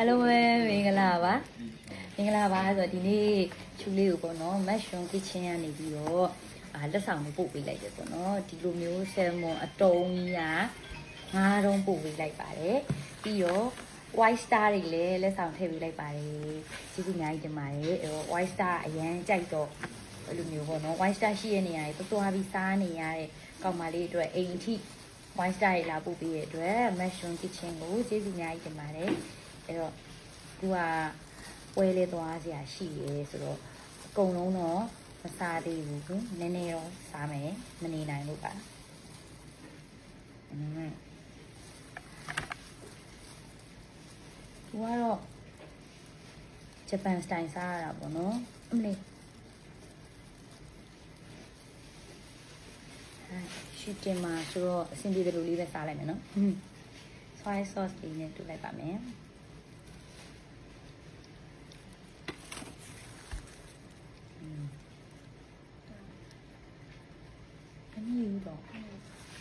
အလုံးပဲမင်္ဂလာပါမင်္ဂလာပါဆိုတော့ဒီနေ့ချူလေးကိုပေါ့နော် mushroom kitchen ကနေပြီးတော့အာလက်ဆောင်ကိုပို့ပေးလိုက်တယ်ပေါ့နော်ဒီလိုမျိုး salmon အတုံးကြီးကငါးတုံးပို့ပေးလိုက်ပါတယ်ပြီးတော့ white star တွေလည်းလက်ဆောင်ထည့်ပေးလိုက်ပါတယ်ကျေးဇူးအများကြီးတင်ပါတယ်အဲ့တော့ white star အရန်ကြိုက်တော့အဲ့လိုမျိုးပေါ့နော် white star ရှိတဲ့နေရာတွေတော်တော်ပြီးစားနေရတဲ့ကောင်မလေးအတွက်အိမ်အထိ white star တွေလာပို့ပေးရတဲ့အတွက် mushroom kitchen ကိုကျေးဇူးအများကြီးတင်ပါတယ်အဲ့တော့သူကပွဲလေးသွားစရာရှိရဲဆိုတော့အကုန်လုံးတော့မစားသေးဘူးကွနည်းနည်းတော့စားမယ်မနေနိုင်လို့ပါอืมသူကတော့ဂျပန်စတိုင်စားရတာပေါ့နော်အမလေးဟာ ရှူတင်မှာဆိုတော့အဆင်ပြေတယ်လို့လေးပဲစားလိုက်မယ်နော် soy sauce လေးနဲ့တူလိုက်ပါမယ်အနည်းတော့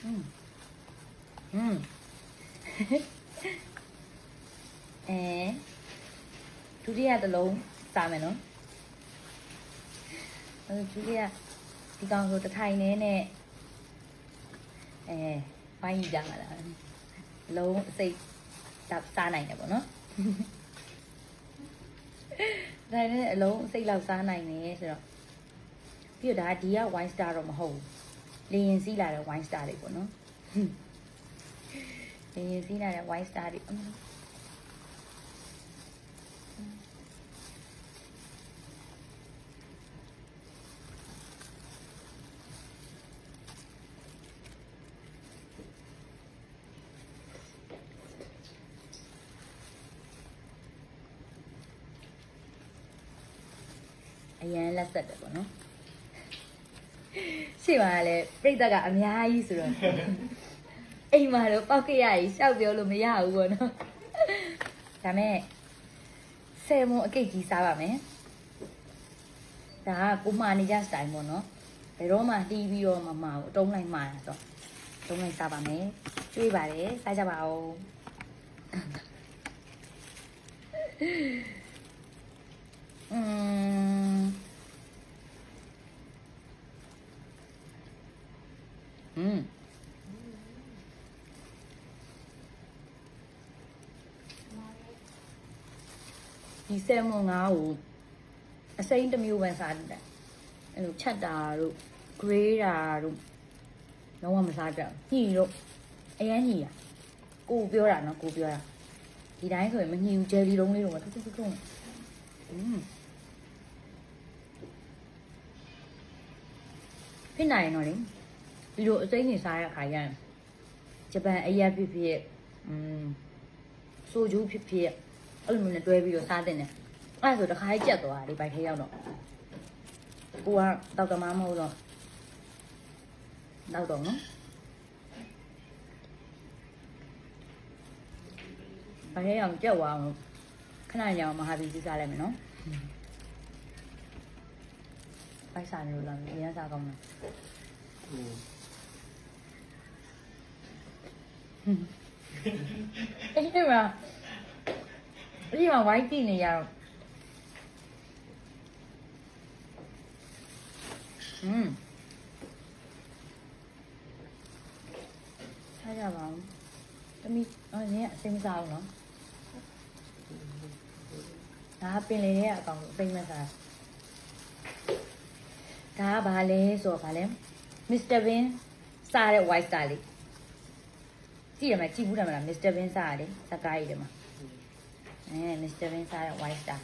อืมอืม အဲဒုတိယတစ်လုံးစားမယ်နော်အဲဒုတိယဒီကောင်ဆိုတစ်ထိုင်နေနဲ့ အဲပိုင်းကြမှာလားလုံးအစိတ်တပ်စားနိုင်တယ်ပေါ့နော်ဒါနဲ့အလုံးအစိတ်လောက်စားနိုင်တယ်ဆိုတော့ပြီးတော့ဒါဒီက wine star တော့မဟုတ်ဘူးလေရင်စီးလာတဲ့ wine star တွေပေါ့နော်လေရင်စီးလာတဲ့ wine star တွေ ရန်လက်ဆက်တယ်ပေါ့နော်ရှေ့မှာလည်းပြိတ္တကအများကြီးဆိုတော့အိမ်မှာတော့ပောက်ကရကြီးရှောက်ပြောလို့မရဘူးပေါ့နော်ဒါမဲ့ဆယ်မွန်အကိတ်ကြီးစားပါမယ်ဒါကကိုမနေကြစတိုင်ပေါ့နော်ဘယ်တော့မှတီးပြီးတော့မမဘူးအတုံးလိုက်မှာဆိုတော့တုံးလိုက်စားပါမယ်ကျွေးပါတယ်စားကြပါဦး อืมဒီဆယ်မွန်ငါးကိုအစိမ်းတစ်မျိုးပဲစားတယ်အဲ့လိုချက်တာတို့ gray တာတို့လုံးဝမစားကြဘူးညှိတို့အရန်ညှိတာကိုပြောတာနော်ကိုပြောတာဒီတိုင်းဆိုရင်မညှိဘူးဂျယ်လီလုံးလေးတော့မထူးထူးထူးထူးอืมဖြစ်နိုင်တော့လေ ဒီလိုအစိမ်းနေစားရခါရရင်ဂျပန်အရက်ဖြစ်ဖြစ်อืมဆိုဂျူးဖြစ်ဖြစ်အဲ့လိုမျိုးနဲ့တွဲပြီးတော့စားတင်တယ်အဲ့ဒါဆိုတစ်ခါကြီးကြက်သွားတာဒီဘိုက်ထဲရောက်တော့ကိုကတော့တမမဟုတ်တော့တော့တော့နော်ဘိုက်ထဲရောက်ကြက်သွားအောင်ခဏညောင်မဟာဘီစီစားလိုက်မယ်နော်ဘိုက်စားနေလို့လားရမ်းစားကောင်းလား အဲ့ဒီမှာအဲ့ဒီမှာဝိုင်းကြည့်နေရတော့อืมထားကြပါဦးတမီအော်နင်းအစင်းမစားဘူးနော်ဒါကပင်လေရဲ့အကောင်ကိုအပိမ့်မစားဒါကဘာလဲဆိုတော့ဘာလဲမစ္စတာဘင်းစားတဲ့ white star လေး ကြည့်ရမှာကြည့်ဘူးတယ်မလားမစ္စတာဘင်းစားရတယ်စကားကြီးတယ်မှာအဲမစ္စတာဘင်းစားတဲ့ white star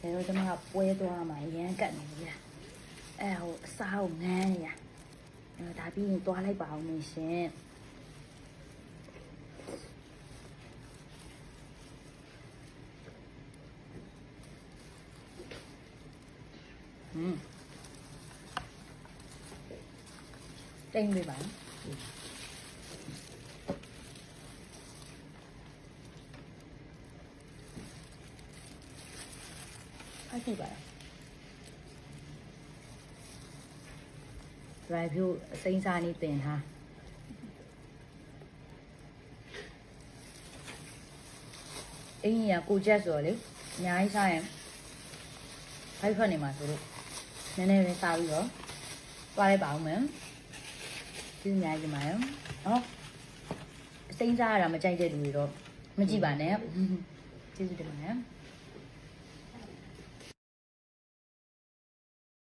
ဒါတော့ကျွန်မကပွဲသွားမှာရမ်းကတ်နေပြီလားအဲဟိုအစားကိုငန်းနေရအဲဒါပြီးရင်သွားလိုက်ပါအောင်မရှင်อืมတိမ်ပေးပါနော်ဖတ်ကြ ရှိပါလား။ drive ဖြိုးအစိမ်းစားနေတင်ထားအင်းကြီးကကိုချက်ဆိုတော့လေအများကြီးစားရင်ဖိုက်ထွက်နေမှာဆိုလို့နည်းနည်းပဲစားပြီးတော့သွားလိုက်ပါအောင်မယ်။ဒီအများကြီးမှာရောနော်အစိမ်းစားရတာမကြိုက်တဲ့လူတွေတော့မကြည့်ပါနဲ့။ကျေးဇူးတင်ပါတယ်။